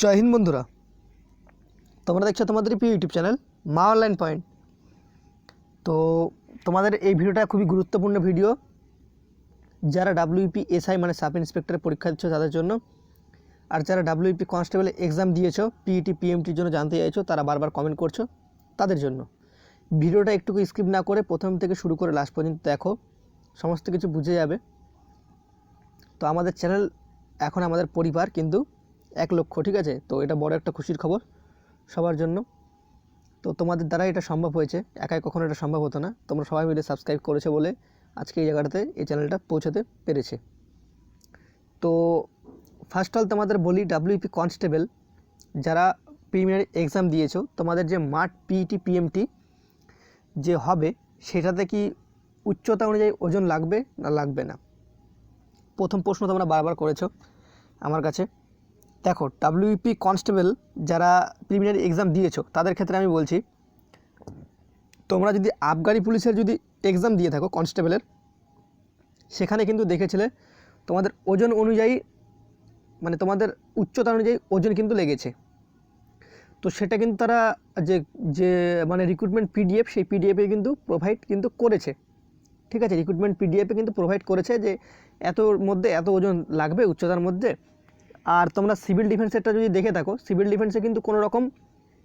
জয় হিন্দ বন্ধুরা। তোমরা দেখছ তোমাদের প্রিয় YouTube channel Maa online point. তো তোমাদের এই ভিডিওটা খুবই গুরুত্বপূর্ণ ভিডিও। যারা ডাব্লিউপি এসআই মানে সাব ইন্সপেক্টরের পরীক্ষা দিচ্ছ তাদের জন্য। আর যারা ডাব্লিউপি কনস্টেবল এক্সাম দিয়েছ পিইটি পিএমটির জন্য জানতে চাইছো, তারা বারবার কমেন্ট করছ তাদের জন্য। ভিডিওটা একটুকু স্কিপ না করে প্রথম থেকে শুরু করে লাস্ট পর্যন্ত দেখো, সমস্ত কিছু বুঝে যাবে। তো আমাদের চ্যানেল এখন আমাদের পরিবার, কিন্তু এক লক্ষ, ঠিক আছে? তো এটা বড় একটা খুশির খবর সবার জন্য। তো তোমাদের দ্বারা এটা সম্ভব হয়েছে। একাই কখনো এটা সম্ভব হতো না। তোমরা সবাই মিলে সাবস্ক্রাইব করেছে বলে আজকে এই জায়গাটাতে এই চ্যানেলটা পৌঁছাতে পেরেছে। তো ফার্স্ট অল তোমাদের বলি ডাব্লিউপি কনস্টেবল যারা প্রিমিয়ারি এক্সাম দিয়েছ, তোমাদের যে মাঠ পিইটি পিএমটি যে হবে, সেটাতে কি উচ্চতা অনুযায়ী ওজন লাগবে না লাগবে না? প্রথম প্রশ্ন তোমরা বারবার করেছ আমার কাছে। দেখো ডাব্লিউপি কনস্টেবল যারা প্রিলিমিনারি এক্সাম দিয়েছ, তাদের ক্ষেত্রে আমি বলছি, তোমরা যদি আবগারি পুলিশের যদি এক্সাম দিয়ে থাকো কনস্টেবলের সেখানে কিন্তু দেখেছিলে তোমাদের ওজন অনুযায়ী মানে তোমাদের উচ্চতা অনুযায়ী ওজন কিন্তু লেগেছে। তো সেটা কিন্তু তারা যে যে মানে রিক্রুটমেন্ট পিডিএফ সেই পিডিএফে কিন্তু প্রোভাইড কিন্তু করেছে। ঠিক আছে রিক্রুটমেন্ট পিডিএফে কিন্তু প্রোভাইড করেছে যে, এতর মধ্যে এত ওজন লাগবে উচ্চতার মধ্যে আর তোমরা সিভিল ডিফেন্সেরটা যদি দেখে থাকো সিভিল ডিফেন্সে কিন্তু কোনো রকম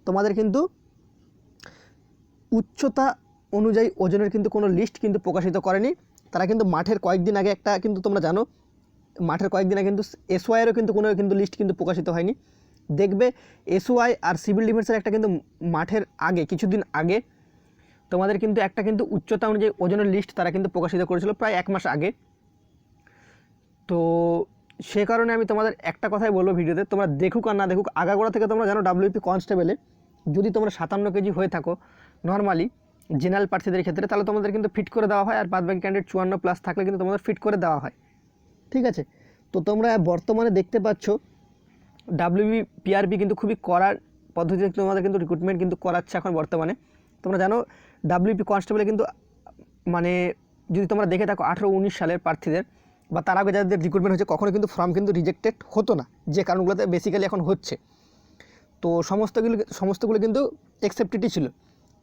তোমাদের কিন্তু উচ্চতা অনুযায়ী ওজনের কিন্তু কোনো লিস্ট কিন্তু প্রকাশিত করেনি। তারা কিন্তু মাঠের কয়েকদিন আগে একটা কিন্তু তোমরা জানো, মাঠের কয়েকদিন আগে কিন্তু এসওয়াইয়েরও কিন্তু কোনো কিন্তু লিস্ট কিন্তু প্রকাশিত হয়নি। দেখবে এসওয়াই আর সিভিল ডিফেন্সের একটা কিন্তু মাঠের আগে, কিছুদিন আগে তোমাদের কিন্তু একটা কিন্তু উচ্চতা অনুযায়ী ওজনের লিস্ট তারা কিন্তু প্রকাশিত করেছিল প্রায় এক মাস আগে। তো সে কারণে আমি তোমাদের একটা কথাই বলব ভিডিওতে, তোমরা দেখুক আর না দেখুক, আগাগোড়া থেকে তোমরা জানো ডাব্লিউপি কনস্টেবলে যদি তোমরা সাতান্ন কেজি হয়ে থাকো নর্মালি জেনারেল প্রার্থীদের ক্ষেত্রে, তাহলে তোমাদের কিন্তু ফিট করে দেওয়া হয় আর বাদ বাকি ক্যান্ডিডেট চুয়ান্ন প্লাস থাকলে কিন্তু তোমাদের ফিট করে দেওয়া হয়। ঠিক আছে? তো তোমরা বর্তমানে দেখতে পাচ্ছ ডাব্লিউবি পিআরবি কিন্তু খুবই করার পদ্ধতিতে তোমাদের কিন্তু রিক্রুটমেন্ট কিন্তু করাচ্ছে এখন বর্তমানে। তোমরা জানো ডাব্লিউপি কনস্টেবলে কিন্তু মানে যদি তোমরা দেখে থাকো, আঠেরো, উনিশ সালের প্রার্থীদের বা তার আগে যাদের রিক্রুটমেন্ট হচ্ছে কখনো কিন্তু ফর্ম কিন্তু রিজেক্টেড হতো না। যে কারণগুলোতে বেসিক্যালি এখন হচ্ছে। তো সমস্তগুলো সমস্তগুলো কিন্তু অ্যাকসেপ্টেডই ছিল।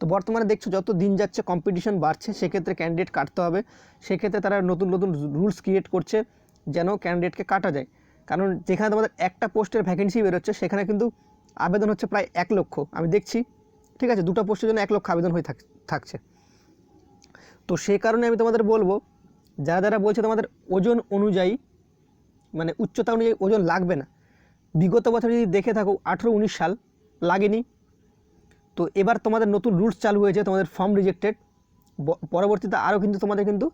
তো বর্তমানে দেখছ যত দিন যাচ্ছে কম্পিটিশন বাড়ছে, সেক্ষেত্রে ক্যান্ডিডেট কাটতে হবে। সেক্ষেত্রে তারা নতুন নতুন রুলস ক্রিয়েট করছে, যেন ক্যান্ডিডেটকে কাটা যায়। কারণ যেখানে তোমাদের একটা পোস্টের ভ্যাকেন্সি বেরোচ্ছে, সেখানে কিন্তু আবেদন হচ্ছে প্রায় এক লক্ষ। আমি দেখছি, ঠিক আছে? দুটো পোস্টের জন্য এক লক্ষ আবেদন হয়ে থাক, থাকছে। তো সেই কারণে আমি তোমাদের বলব যারা যারা বলছে তোমাদের ওজন অনুযায়ী মানে উচ্চতা অনুযায়ী ওজন লাগবে না, বিগত বছর যদি দেখে থাকো আঠেরো উনিশ সাল লাগেনি। তো এবার তোমাদের নতুন রুলস চালু হয়েছে, তোমাদের ফর্ম রিজেক্টেড পরবর্তীতে আরও কিন্তু তোমাদের কিন্তু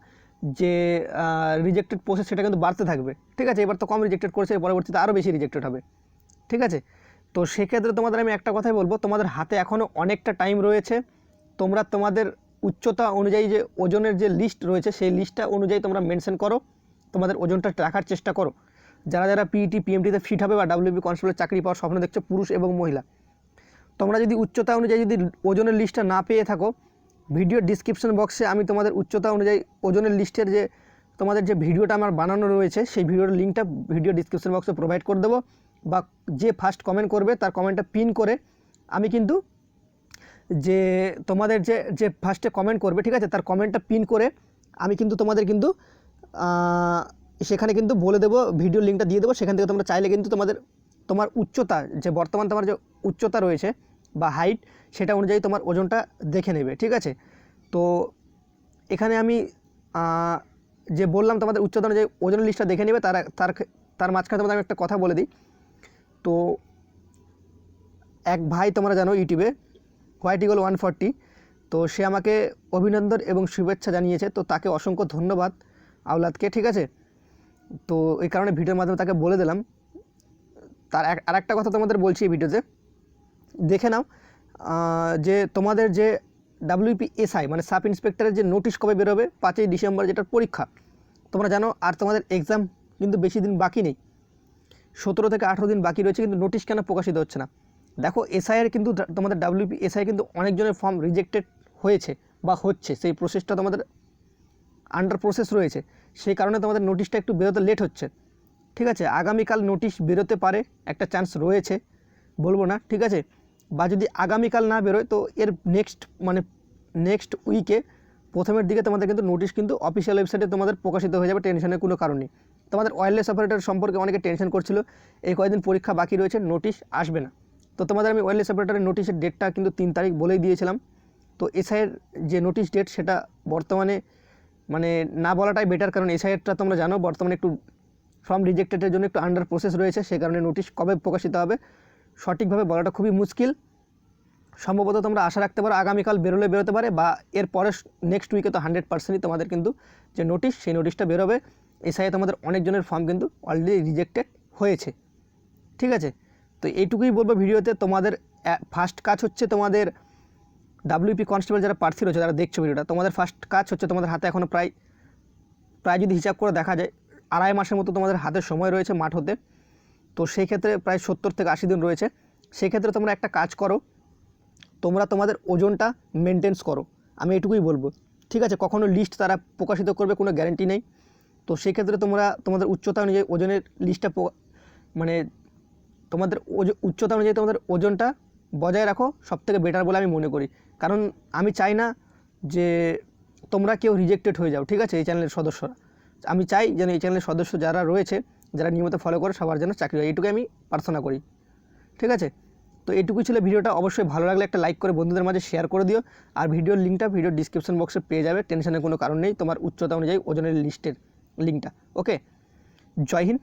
যে রিজেক্টেড প্রসেস সেটা কিন্তু বাড়তে থাকবে। ঠিক আছে, এবার তো কম রিজেক্টেড করেছে, পরবর্তীতে আরও বেশি রিজেক্টেড হবে। ঠিক আছে? তো সেক্ষেত্রে তোমাদের আমি একটা কথাই বলব, তোমাদের হাতে এখনও অনেকটা টাইম রয়েছে। তোমরা তোমাদের উচ্চতা অনুযায়ী যে ওজনের যে লিস্ট রয়েছে, সেই লিস্টটা অনুযায়ী তোমরা মেনশন করো। তোমাদের ওজনটা রাখার চেষ্টা করো। যারা যারা পিইটি পিএমটিতে ফিট হবে বা ডাব্লিউবি কনস্টেবলের চাকরি পাওয়ার স্বপ্ন দেখছ, পুরুষ এবং মহিলা, তোমরা যদি উচ্চতা অনুযায়ী যদি ওজনের লিস্টটা না পেয়ে থাকো ভিডিও ডিসক্রিপশন বক্সে আমি তোমাদের উচ্চতা অনুযায়ী ওজনের লিস্টের যে, তোমাদের যে ভিডিওটা আমার বানানো রয়েছে, সেই ভিডিওর লিঙ্কটা ভিডিও ডিসক্রিপশন বক্সে প্রোভাইড করে দেবো। বা যে ফার্স্ট কমেন্ট করবে, তার কমেন্টটা পিন করে আমি কিন্তু যে তোমাদের যে যে ফার্স্টে কমেন্ট করবে, ঠিক আছে? তার কমেন্টটা পিন করে আমি কিন্তু তোমাদের কিন্তু সেখানে কিন্তু বলে দেবো ভিডিও লিঙ্কটা দিয়ে দেবো। সেখান থেকে তোমরা চাইলে কিন্তু তোমাদের, তোমার উচ্চতা, যে বর্তমান তোমার যে উচ্চতা রয়েছে বা হাইট সেটা অনুযায়ী তোমার ওজনটা দেখে নেবে, ঠিক আছে? তো এখানে আমি যে বললাম তোমাদের উচ্চতা অনুযায়ী ওজন লিস্টটা দেখে নেবে, তার তার তার মাঝখানে তোমাদের আমি একটা কথা বলে দিই। তো এক ভাই তোমরা জানো ইউটিউবে হোয়াইট ইগল ওয়ান ফর্টি তো সে আমাকে অভিনন্দন এবং শুভেচ্ছা জানিয়েছে। তো তাকে অসংখ্য ধন্যবাদ আওলাদকে, ঠিক আছে? তো এই কারণে ভিডিওর মাধ্যমে তাকে বলে দিলাম। তার আর একটা কথা তোমাদের বলছি এই ভিডিওতে। দেখে নাও যে তোমাদের যে ডাব্লিউপি এসআই মানে সাব ইন্সপেক্টরের যে নোটিশ কবে বেরোবে? পাঁচই ডিসেম্বর, যেটার পরীক্ষা। তোমরা জানো, আর তোমাদের এক্সাম কিন্তু বেশি দিন বাকি নেই। সতেরো থেকে আঠেরো দিন বাকি রয়েছে, কিন্তু নোটিশ কেন প্রকাশিত হচ্ছে না? দেখো এসআইয়ের কিন্তু তোমাদের ডাব্লিউপি এসআই কিন্তু অনেকজনের ফর্ম রিজেক্টেড হয়েছে বা হচ্ছে। সেই প্রসেসটা তোমাদের আন্ডার প্রসেস রয়েছে। সেই কারণে তোমাদের নোটিশটা একটু বেরোতে লেট হচ্ছে। ঠিক আছে? আগামীকাল নোটিশ বেরোতে পারে, একটা চান্স রয়েছে। বলব না, ঠিক আছে? বা যদি আগামীকাল না বেরোয়, তো এর নেক্সট মানে নেক্সট উইকে প্রথমের দিকে তোমাদের কিন্তু নোটিশ কিন্তু অফিসিয়াল ওয়েবসাইটে তোমাদের প্রকাশিত হয়ে যাবে টেনশনের কোনো কারণ তোমাদের ওয়্যারলেস অপারেটর সম্পর্কে অনেকে টেনশন করছিল, এই কয়েকদিন পরীক্ষা বাকি রয়েছে নোটিশ আসবে না। তো তোমাদের আমি ওয়্যারলেস অপারেটরের নোটিশের ডেটটা কিন্তু তিন তারিখ বলেই দিয়েছিলাম। তো এসআইয়ের যে নোটিশ ডেট সেটা বর্তমানে মানে না বলাটাই বেটার কারণ এসআইয়েরটা তোমরা জানো, বর্তমানে একটু ফর্ম রিজেক্টেডের জন্য একটু আন্ডার প্রসেস রয়েছে, সে কারণে নোটিশ কবে প্রকাশিত হবে, সঠিকভাবে বলাটা খুবই মুশকিল। সম্ভবত তোমরা আশা রাখতে পারো আগামীকাল বেরোলে বেরোতে পারে, বা এর পরে নেক্সট উইকে তো হান্ড্রেড পার্সেন্টই তোমাদের কিন্তু যে নোটিশ সেই নোটিশটা বেরোবে। এসআইয়ে তোমাদের অনেকজনের ফর্ম কিন্তু অলরেডি রিজেক্টেড হয়েছে। ঠিক আছে? তো এইটুকুই বলব ভিডিওতে। তোমাদের ফার্স্ট কাজ হচ্ছে তোমাদের ডাব্লিউপি কনস্টেবল যারা প্রার্থী রয়েছে যারা দেখছ ভিডিওটা। তোমাদের ফার্স্ট কাজ হচ্ছে তোমাদের হাতে এখনও প্রায় প্রায় যদি হিসাব করে দেখা যায়, আড়াই মাসের মতো তোমাদের হাতে সময় রয়েছে মাঠ হতে। তো সেই ক্ষেত্রে প্রায় সত্তর থেকে আশি দিন রয়েছে। সেই ক্ষেত্রে তোমরা একটা কাজ করো, তোমরা তোমাদের ওজনটা মেনটেন্স করো। আমি এটুকুই বলব। ঠিক আছে, কখনো লিস্ট তারা প্রকাশিত করবে, কোনো গ্যারেন্টি নেই। তো সেই ক্ষেত্রে তোমরা তোমাদের উচ্চতা অনুযায়ী ওজনের লিস্টটা মানে তোমাদের উচ্চতা অনুযায়ী তোমাদের ওজনটা বজায় রাখো সব থেকে বেটার বলে আমি মনে করি। কারণ আমি চাই না যে তোমরা কেউ রিজেক্টেড হয়ে যাও, ঠিক আছে, এই চ্যানেলের সদস্যরা। আমি চাই যেন এই চ্যানেলের সদস্য যারা রয়েছে, যারা নিয়মিত ফলো করে, সবার যেন চাকরি হয়। এইটুকু আমি প্রার্থনা করি। ঠিক আছে? তো এইটুকুই ছিল ভিডিওটা। অবশ্যই ভালো লাগলে একটা লাইক করে বন্ধুদের মাঝে শেয়ার করে দিও। আর ভিডিওর লিঙ্কটা ভিডিওর ডিসক্রিপশন বক্সে পেয়ে যাবে। টেনশনের কোনো কারণ নেই। তোমার উচ্চতা অনুযায়ী ওজনের লিস্টের লিঙ্কটা ওকে জয় হিন্দ।